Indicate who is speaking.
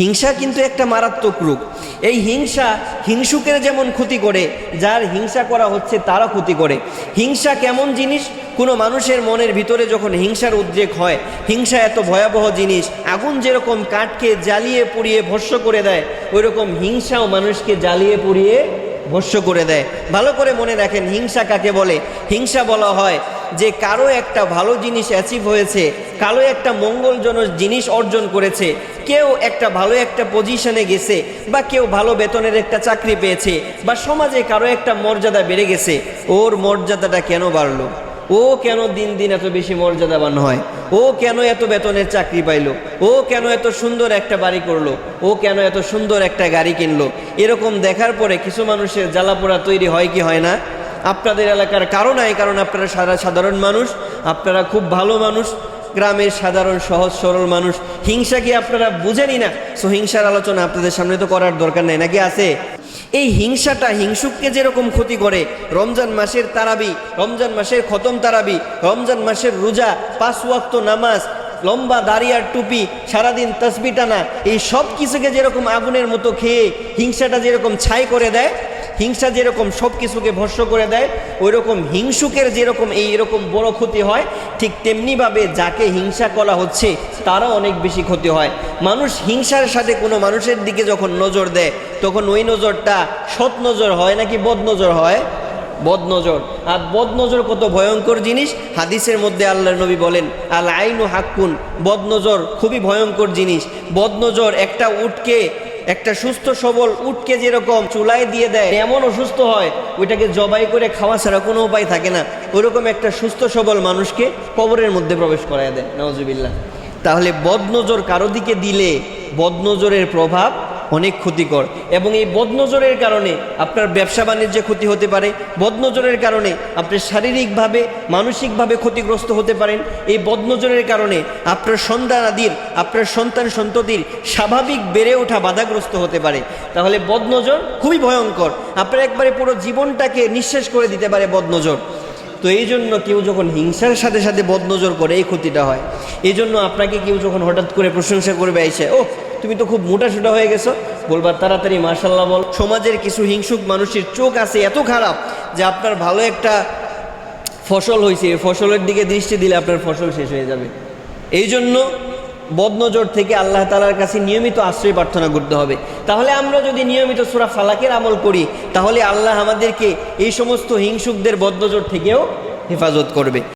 Speaker 1: হিংসা কিন্তু একটা মারাত্মক রূপ এই হিংসা হিংসুকের যেমন ক্ষতি করে, যার হিংসা করা হচ্ছে তারা ক্ষতি করে। হিংসা কেমন জিনিস? কোনো মানুষের মনের ভিতরে যখন হিংসার উদ্রেক হয়, হিংসা এত ভয়াবহ জিনিস, আগুন যেরকম কাঠকে জ্বালিয়ে পুড়িয়ে ভস্য করে দেয় ওই রকম হিংসাও মানুষকে জ্বালিয়ে পুড়িয়ে ভস্য করে দেয়। ভালো করে মনে রাখেন, হিংসা কাকে বলে? হিংসা বলা হয় যে কারও একটা ভালো জিনিস অ্যাচিভ হয়েছে কারও একটা মঙ্গলজনক জিনিস অর্জন করেছে কেউ একটা ভালো একটা পজিশনে গেছে, বা কেউ ভালো বেতনের একটা চাকরি পেয়েছে, বা সমাজে কারও একটা মর্যাদা বেড়ে গেছে, ওর মর্যাদাটা কেন বাড়লো? ও কেন দিন দিন এত বেশি মর্যাদাবান হয়? ও কেন এত বেতনের চাকরি পাইলো? ও কেন এত সুন্দর একটা বাড়ি করল? ও কেন এত সুন্দর একটা গাড়ি কিনলো? এরকম দেখার পরে কিছু মানুষের জ্বালাপোড়া তৈরি হয় কি হয় না? আপনাদের এলাকার কারণ নাই, কারণ আপনারা সারা সাধারণ মানুষ, আপনারা খুব ভালো মানুষ গ্রামের সাধারণ, সহজ, সরল মানুষ। হিংসা কি আপনারা বুঝেনি না? সো হিংসার আলোচনা আপনাদের সামনে তো করার দরকার নাই, নাকি আছে? এই হিংসাটা হিংসুককে যেরকম ক্ষতি করে, রমজান মাসের তারাবি, রমজান মাসের খতম তারাবি, রমজান মাসের রোজা, পাঁচ ওয়াক্ত নামাজ, লম্বা দাড়িয়ার টুপি, সারাদিন তসবি টানা, এই সব কিছুকে যেরকম আগুনের মতো খেয়ে হিংসাটা যেরকম ছাই করে দেয় হিংসা যেরকম সব কিছুকে ভস্য করে দেয় ওই রকম হিংসুকের যেরকম এই এরকম বড় ক্ষতি হয়, ঠিক তেমনিভাবে যাকে হিংসা করা হচ্ছে, তারও অনেক বেশি ক্ষতি হয়। মানুষ হিংসার সাথে কোনো মানুষের দিকে যখন নজর দেয়, তখন ওই নজরটা সৎ নজর হয় নাকি বদ নজর হয়? বদনজর আর বদনজর কত ভয়ঙ্কর জিনিস? হাদিসের মধ্যে আল্লাহ নবী বলেন, আল আইনু হাক্কুন। বদনজর খুবই ভয়ঙ্কর জিনিস। বদনজর একটা উটকে একটা সুস্থ সবল উটকে যেরকম চুলাই দিয়ে দেয় এমন অসুস্থ হয়। ওইটাকে জবাই করে খাওয়া ছাড়া কোনো উপায় থাকে না। ওইরকম একটা সুস্থ সবল মানুষকে কবরের মধ্যে প্রবেশ করায় দেয় নওয়াজুবিল্লাহ তাহলে বদনজর কারও দিকে দিলে বদনজরের প্রভাব অনেক ক্ষতিকর এবং এই বদনজরের কারণে আপনার ব্যবসা বাণিজ্যে ক্ষতি হতে পারে, বদনজরের কারণে আপনি শারীরিকভাবে, মানসিকভাবে ক্ষতিগ্রস্ত হতে পারেন। এই বদনজরের কারণে আপনার সন্তান আদির, আপনার সন্তান সন্ততির স্বাভাবিক বেড়ে ওঠা বাধাগ্রস্ত হতে পারে। তাহলে বদনজর খুবই ভয়ঙ্কর। আপনার একবারে পুরো জীবনটাকে নিঃশেষ করে দিতে পারে বদনজর। তো এই জন্য কেউ যখন হিংসার সাথে সাথে বদনজর করে, এই ক্ষতিটা হয়। এই জন্য আপনাকে কেউ যখন হঠাৎ করে প্রশংসা করবে, এসে ও তুমি তো খুব মোটাসোটা হয়ে গেছো। বলবার তাড়াতাড়ি মার্শাল্লাহ বল। সমাজের কিছু হিংসুক মানুষের চোখ আছে এত খারাপ যে আপনার ভালো একটা ফসল হয়েছে ফসলের দিকে দৃষ্টি দিলে আপনার ফসল শেষ হয়ে যাবে। এই জন্য বদনজর থেকে আল্লাহ তালার কাছে নিয়মিত আশ্রয় প্রার্থনা করতে হবে। তাহলে আমরা যদি নিয়মিত সুরা ফালাকের আমল করি, তাহলে আল্লাহ আমাদেরকে এই সমস্ত হিংসুকদের বদনজর থেকেও হেফাজত করবে।